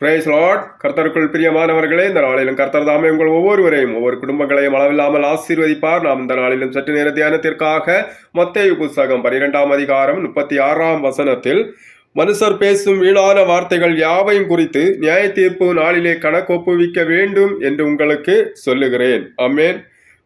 Price Lord கர்த்தருக்குள் பிரியமானவர்களே இந்த நாளிலும் கர்த்தர் தாமே உங்கள் ஒவ்வொருவரையும் ஒவ்வொரு குடும்பங்களையும் அளவில்லாமல் ஆசீர்வதிப்பார். நாம் இந்த நாளிலும் சற்று நேர தியானத்திற்காக மத்திய புஸ்தகம் பனிரெண்டாம் அதிகாரம் முப்பத்தி ஆறாம் வசனத்தில் மனுஷர் பேசும் வீணான வார்த்தைகள் யாவையும் குறித்து நியாய தீர்ப்பு நாளிலே கணக்கொப்புவிக்க வேண்டும் என்று உங்களுக்கு சொல்லுகிறேன். அம்மேன்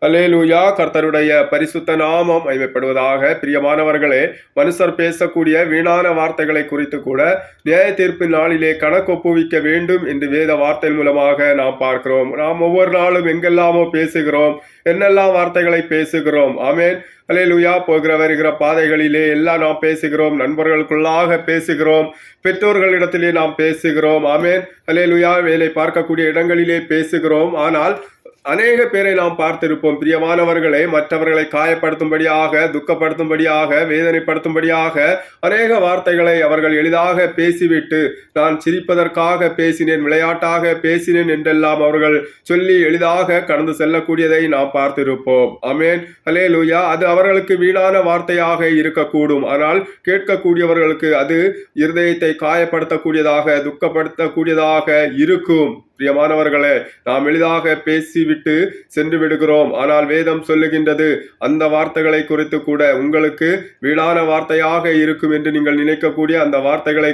அலேலூயா கர்த்தருடைய பரிசுத்த நாமம் மகிமைப்படுவதாக பிரியமானவர்களே மனுஷர் பேசக்கூடிய வீணான வார்த்தைகளை குறித்து கூட நியாய தீர்ப்பு நாளிலே கணக்கொப்புவிக்க வேண்டும் என்று வேத வார்த்தை மூலமாக நாம் பார்க்கிறோம். நாம் ஒவ்வொரு நாளும் எங்கெல்லாமோ பேசுகிறோம். என்னெல்லாம் வார்த்தைகளை பேசுகிறோம்? ஆமேன். அல்லேலூயா போகிற வருகிற பாதைகளிலே எல்லாம் நாம் பேசுகிறோம். நண்பர்களுக்குள்ளாக பேசுகிறோம். பெற்றோர்களிடத்திலே நாம் பேசுகிறோம். ஆமேன். அல்லேலூயா வேலை பார்க்கக்கூடிய இடங்களிலே பேசுகிறோம். ஆனால் அநேக பேரை நாம் பார்த்திருப்போம். பிரியமானவர்களை மற்றவர்களை காயப்படுத்தும்படியாக துக்கப்படுத்தும்படியாக வேதனைப்படுத்தும்படியாக அநேக வார்த்தைகளை அவர்கள் எளிதாக பேசிவிட்டு நான் சிரிப்பதற்காக பேசினேன் விளையாட்டாக பேசினேன் என்றெல்லாம் அவர்கள் சொல்லி எளிதாக கடந்து செல்லக்கூடியதை நாம் பார்த்திருப்போம். அமேன் அலே லூயா அது அவர்களுக்கு வீணான வார்த்தையாக இருக்கக்கூடும். ஆனால் கேட்கக்கூடியவர்களுக்கு அது இருதயத்தை காயப்படுத்தக்கூடியதாக துக்கப்படுத்தக்கூடியதாக இருக்கும். பிரியமானவர்களே நாம் எளிதாக பேசிவிட்டு சென்று விடுகிறோம். ஆனால் வேதம் சொல்லுகின்றது அந்த வார்த்தைகளை குறித்து கூட உங்களுக்கு வீணான வார்த்தையாக இருக்கும் என்று நீங்கள் நினைக்கக்கூடிய அந்த வார்த்தைகளை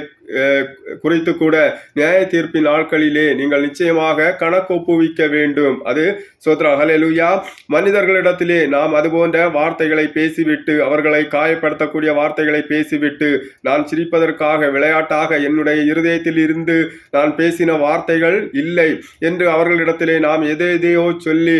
குறித்து கூட நியாய தீர்ப்பின் நாட்களிலே நீங்கள் நிச்சயமாக கணக்கொப்புவிக்க வேண்டும். அது சோத்ரா ஹலெலுயா மனிதர்களிடத்திலே நாம் அதுபோன்ற வார்த்தைகளை பேசிவிட்டு அவர்களை காயப்படுத்தக்கூடிய வார்த்தைகளை பேசிவிட்டு நான் சிரிப்பதற்காக விளையாட்டாக என்னுடைய இருதயத்தில் இருந்து நான் பேசின வார்த்தைகள் இல்லை என்று அவர்களிடத்திலே நாம் எதையோ சொல்லி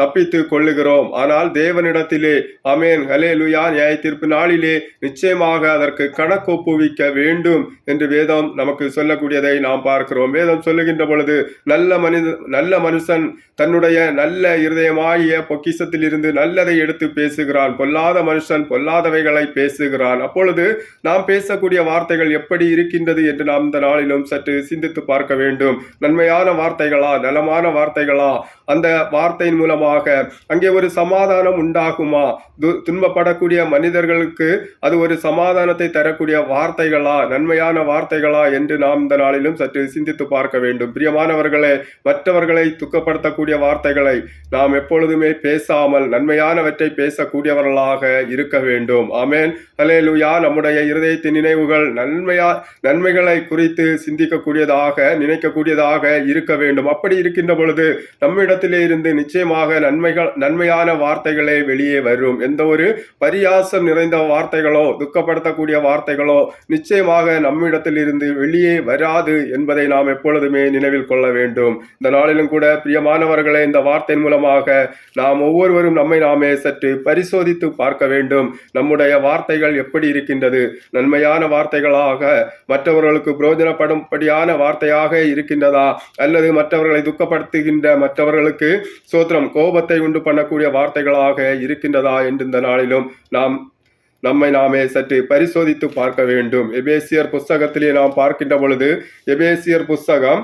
தப்பித்து கொள்ளுகிறோம். ஆனால் தேவனிடத்திலே அமேன் ஹலே லுயா நியாய தீர்ப்பு நாளிலே நிச்சயமாக அதற்கு கணக்கொப்புவிக்க வேண்டும் என்று வேதம் நமக்கு சொல்லக்கூடியதை நாம் பார்க்கிறோம். வேதம் சொல்லுகின்ற பொழுது நல்ல மனித நல்ல மனுஷன் தன்னுடைய நல்ல இருதயமாகிய பொக்கிஷத்தில் இருந்து நல்லதை எடுத்து பேசுகிறான். பொல்லாத மனுஷன் பொல்லாதவைகளை பேசுகிறான். அப்பொழுது நாம் பேசக்கூடிய வார்த்தைகள் எப்படி இருக்கின்றது என்று நாம் இந்த நாளிலும் சற்று சிந்தித்து பார்க்க வேண்டும். நன்மையான வார்த்தைகளா நலமான வார்த்தைகளா? அந்த வார்த்தையின் மூலமாக அங்கே ஒரு சமாதானம் உண்டாகுமா? து- துன்பப்படக்கூடிய மனிதர்களுக்கு அது ஒரு சமாதானத்தை தரக்கூடிய வார்த்தைகளா? நன்மையான வார்த்தைகளா என்று நாம் இந்த நாளிலும் சற்று சிந்தித்து பார்க்க வேண்டும். பிரியமானவர்களே மற்றவர்களை துக்கப்படுத்தக்கூடிய வார்த்தைகளை நாம் எப்பொழுதுமே பேசாமல் நன்மையானவற்றை பேசக்கூடியவர்களாக இருக்க வேண்டும். ஆமேன். அலேலுயா நம்முடைய இருதயத்தின் நினைவுகள் நன்மையா நன்மைகளை குறித்து சிந்திக்கக்கூடியதாக நினைக்கக்கூடியதாக இருக்க வேண்டும். அப்படி இருக்கின்ற பொழுது நம்மிடத்திலே இருந்து நிச்சயமாக நன்மைகள் நன்மையான வார்த்தைகளே வெளியே வரும். எந்த ஒரு பரியாசம் நிறைந்த வார்த்தைகளோ துக்கப்படுத்தக்கூடிய வார்த்தைகளோ நிச்சயமாக நம்மிடத்தில் இருந்து வெளியே வராது என்பதை நாம் எப்பொழுதுமே நினைவில் கொள்ள வேண்டும். இந்த நாளிலும் கூட பிரியமானவர்களை இந்த வார்த்தையின் மூலமாக நாம் ஒவ்வொருவரும் நம்மை நாமே சற்று பரிசோதித்து பார்க்க வேண்டும். நம்முடைய வார்த்தைகள் எப்படி இருக்கின்றது? நன்மையான வார்த்தைகளாக மற்றவர்களுக்கு பிரயோஜனப்படும்படியான வார்த்தையாக இருக்கின்றதா? அல்லது மற்றவர்களை துக்கப்படுத்துகின்ற மற்றவர்களுக்கு சோத்திரம் கோபத்தை உண்டு பண்ணக்கூடிய வார்த்தைகளாக இருக்கின்றதா? என்று இந்த நாளிலும் நாம் நம்மை நாமே சற்று பரிசோதித்து பார்க்க வேண்டும். எபேசியர் புஸ்தகத்திலே நாம் பார்க்கின்ற பொழுது எபேசியர் புஸ்தகம்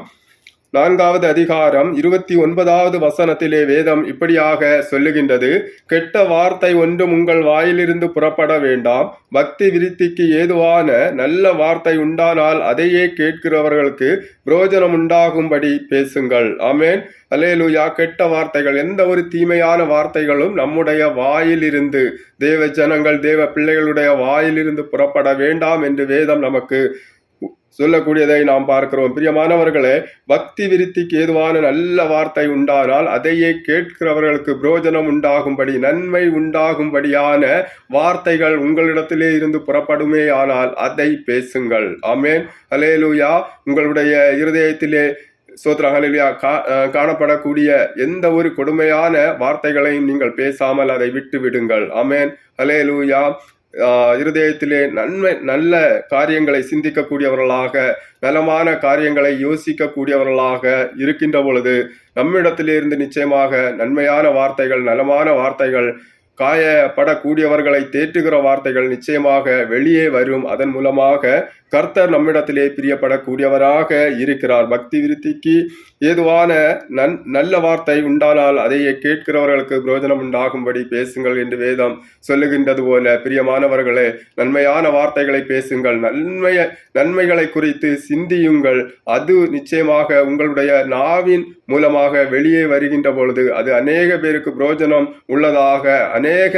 நான்காவது அதிகாரம் இருபத்தி ஒன்பதாவது வசனத்திலே வேதம் இப்படியாக சொல்லுகின்றது. கெட்ட வார்த்தை ஒன்றும் உங்கள் வாயிலிருந்து புறப்பட வேண்டாம். பக்தி விருத்திக்கு ஏதுவான நல்ல வார்த்தை உண்டானால் அதையே கேட்கிறவர்களுக்கு பிரோஜனம் உண்டாகும்படி பேசுங்கள். ஆமேன். அலேலுயா கெட்ட வார்த்தைகள் எந்த ஒரு தீமையான வார்த்தைகளும் நம்முடைய வாயிலிருந்து தேவ ஜனங்கள் தேவ பிள்ளைகளுடைய வாயிலிருந்து புறப்பட வேண்டாம் என்று வேதம் நமக்கு சொல்லக்கூடியதை நாம் பார்க்கிறோம். பிரியமானவர்களே பக்தி விருத்திக்கு ஏதுவான நல்ல வார்த்தை உண்டானால் அதையே கேட்கிறவர்களுக்கு புரோஜனம் உண்டாகும்படி நன்மை உண்டாகும்படியான வார்த்தைகள் உங்களிடத்திலே இருந்து புறப்படுமே ஆனால் அதை பேசுங்கள். ஆமேன். அலேலுயா உங்களுடைய இருதயத்திலே சோத்ரஹலியா கா காணப்படக்கூடிய எந்த ஒரு கொடுமையான வார்த்தைகளையும் நீங்கள் பேசாமல் அதை விட்டு விடுங்கள் அமேன் ஹalleluya. இருதயத்திலே நன்மை நல்ல காரியங்களை சிந்திக்கக்கூடியவர்களாக நலமான காரியங்களை யோசிக்கக்கூடியவர்களாக இருக்கின்ற பொழுது நம்மிடத்திலிருந்து நிச்சயமாக நன்மையான வார்த்தைகள் நலமான வார்த்தைகள் காயப்படக்கூடியவர்களை தேற்றுகிற வார்த்தைகள் நிச்சயமாக வெளியே வரும். அதன் மூலமாக கர்த்தர் நம்மிடத்திலே பிரியப்படக்கூடியவராக இருக்கிறார். பக்தி விருத்திக்கு ஏதுவான நன் நல்ல வார்த்தை உண்டானால் அதையே கேட்கிறவர்களுக்கு பிரயோஜனம் உண்டாகும்படி பேசுங்கள் என்று வேதம் சொல்லுகின்றது போல. பிரியமானவர்களே நன்மையான வார்த்தைகளை பேசுங்கள். நன்மைய நன்மைகளை குறித்து சிந்தியுங்கள். அது நிச்சயமாக உங்களுடைய நாவின் மூலமாக வெளியே வருகின்ற பொழுது அது அநேக பேருக்கு பிரயோஜனம் உள்ளதாக அநேக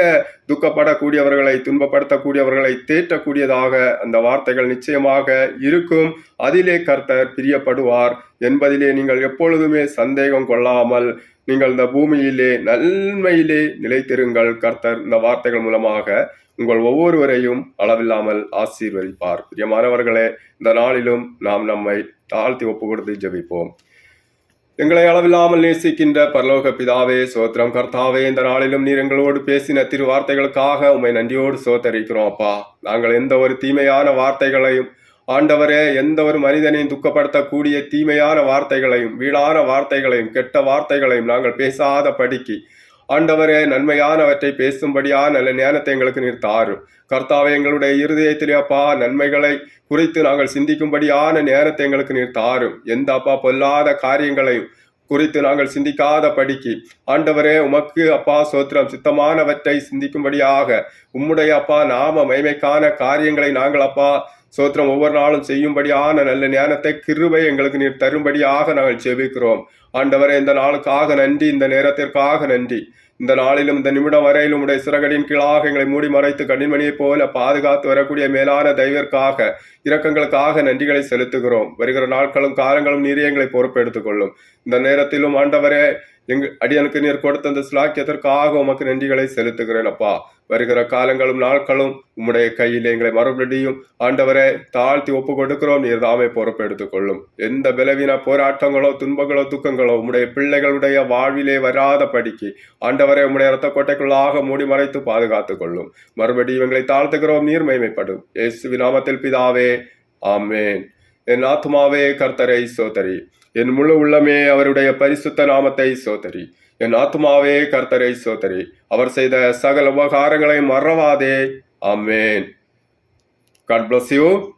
துக்கப்படக்கூடியவர்களை துன்பப்படுத்தக்கூடியவர்களை தேற்றக்கூடியதாக அந்த வார்த்தைகள் நிச்சயமாக இருக்கும். அதிலே கர்த்தர் பிரியப்படுவார். என்பதிலே நீங்கள் எப்பொழுதுமே சந்தேகம் கொள்ளாமல் நீங்கள் இந்த பூமியிலே நன்மையிலே நிலைத்திருங்கள். கர்த்தர் இந்த வார்த்தைகள் மூலமாக உங்கள் ஒவ்வொருவரையும் அளவில்லாமல் ஆசீர்வதிப்பார். பிரியமானவர்களே இந்த நாளிலும் நாம் நம்மை தாழ்த்தி ஒப்பு கொடுத்து ஜபிப்போம். எங்களை அளவில்லாமல் நேசிக்கின்ற பரலோக பிதாவே சோத்திரம் கர்த்தாவே இந்த நாளிலும் நீர் எங்களோடு பேசின திரு வார்த்தைகளுக்காக உம்மை நன்றியோடு சோத்தரிக்கிறோம் அப்பா. நாங்கள் எந்த ஒரு தீமையான வார்த்தைகளையும் ஆண்டவரே எந்த ஒரு மனிதனையும் துக்கப்படுத்தக்கூடிய தீமையான வார்த்தைகளையும் வீணான வார்த்தைகளையும் கெட்ட வார்த்தைகளையும் நாங்கள் பேசாத படிக்கு ஆண்டவரே நன்மையானவற்றை பேசும்படியான நல்ல ஞானத்தை எங்களுக்கு நீர் தாரும் கர்த்தாவை எங்களுடைய இருதயத்திலே அப்பா நன்மைகளை குறித்து நாங்கள் சிந்திக்கும்படியான நேரத்தை எங்களுக்கு நீர் தாரும் எந்த அப்பா பொல்லாத காரியங்களையும் குறித்து நாங்கள் சிந்திக்காத படிக்கு. ஆண்டவரே உமக்கு அப்பா சோத்திரம் சித்தமானவற்றை சிந்திக்கும்படியாக உம்முடைய அப்பா நாம மைமைக்கான காரியங்களை நாங்கள் அப்பா சோத்திரம் ஒவ்வொரு நாளும் செய்யும்படியான நல்ல ஞானத்தை கிருவை எங்களுக்கு நீர் தரும்படியாக நாங்கள் செபிக்கிறோம் ஆண்டவரே இந்த நாளுக்காக நன்றி இந்த நேரத்திற்காக நன்றி. இந்த நாளிலும் இந்த நிமிடம் வரையிலும் உடைய சிறகடின் கீழாக எங்களை மூடி மறைத்து கண்ணின்மணியைப் போல பாதுகாத்து வரக்கூடிய மேலான தெய்வற்காக இரக்கங்களுக்காக நன்றிகளை செலுத்துகிறோம். வருகிற நாட்களும் காலங்களும் நீரே எங்களை பொறுப்பெடுத்துக் கொள்ளும் இந்த நேரத்திலும் ஆண்டவரே எங்க அடியனுக்கு நீர் கொடுத்த அந்த சிலாக்கியத்திற்காக உமக்கு நன்றிகளை செலுத்துகிறேன் அப்பா. வருகிற காலங்களும் நாட்களும் உம்முடைய கையில் எங்களை மறுபடியும் ஆண்டவரை தாழ்த்தி ஒப்பு கொடுக்கிறோம் நீர் தாமே பொறுப்பெடுத்துக் கொள்ளும் எந்த பலவீன போராட்டங்களோ துன்பங்களோ துக்கங்களோ உம்முடைய பிள்ளைகளுடைய வாழ்விலே வராத படிக்கு ஆண்டவரை உம்முடைய இரத்த கோட்டைக்குள்ளாக மூடி மறைத்து பாதுகாத்துக் கொள்ளும் மறுபடியும் எங்களை தாழ்த்துகிறோம் நீர் மைமைப்படும் இயேசு நாமத்தில் பிதாவே ஆமேன். என் ஆத்மாவே கர்த்தரை சோதரி. என் முழு உள்ளமே அவருடைய பரிசுத்த நாமத்தை சோதரி. என் ஆத்மாவே கர்த்தரை சோதரி. அவர் செய்த சகல உபகாரங்களை மறவாதே. ஆமேன். God bless you